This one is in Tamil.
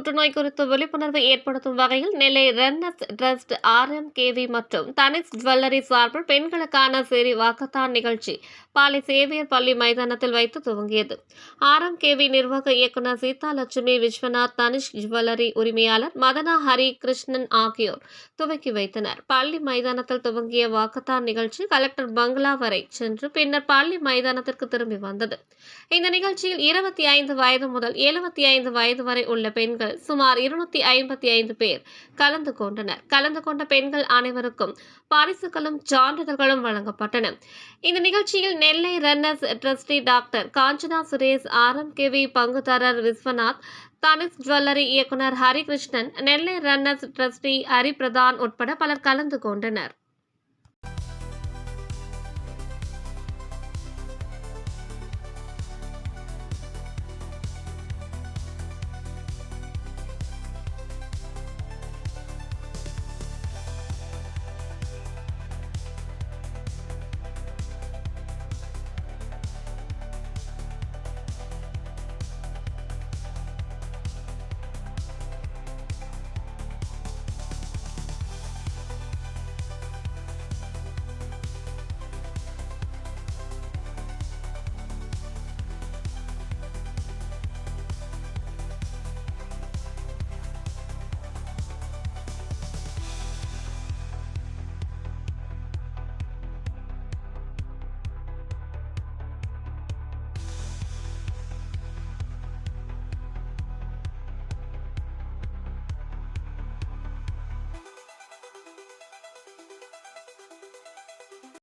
புற்றுநோய் குறித்து விழிப்புணர்வு ஏற்படுத்தும் வகையில் நெல்லை ரென்னஸ் ட்ரஸ்ட் ஆர்எம்கேவி மற்றும் தனிஷ் ஜுவல்லரி சார்பில் பெண்களுக்கான சேரி வாக்கத்தான் நிகழ்ச்சி பாலை சேவியர் பள்ளி மைதானத்தில் வைத்து துவங்கியது. ஆர்எம்கேவி நிர்வாக இயக்குநர் சீதா லட்சுமி விஸ்வநாத் தனிஷ் ஜுவல்லரி உரிமையாளர் மதனா ஹரி கிருஷ்ணன் ஆகியோர் துவக்கி வைத்தனர். பள்ளி மைதானத்தில் துவங்கிய வாக்கத்தான் நிகழ்ச்சி கலெக்டர் பங்களா வரை சென்று பின்னர் பள்ளி மைதானத்திற்கு திரும்பி வந்தது. இந்த நிகழ்ச்சியில் இருபத்தி ஐந்து வயது முதல் எழுபத்தி ஐந்து வயது வரை உள்ள பெண்கள் சுமார் இருநூத்தி ஐம்பத்தி ஐந்து பேர் கலந்து கொண்டனர். கலந்து கொண்ட பெண்கள் அனைவருக்கும் பரிசுகளும் சான்றிதழ்களும் வழங்கப்பட்டன. இந்த நிகழ்ச்சியில் Nellai runners trustee doctor Kanchana Suresh RMKV பங்குதாரர் விஸ்வநாத் தனிஷ் ஜுவல்லரி இயக்குனர் ஹரிகிருஷ்ணன் நெல்லை ரன்னர்ஸ் ட்ரஸ்டி ஹரிபிரதான் உட்பட பலர் கலந்து கொண்டனர்.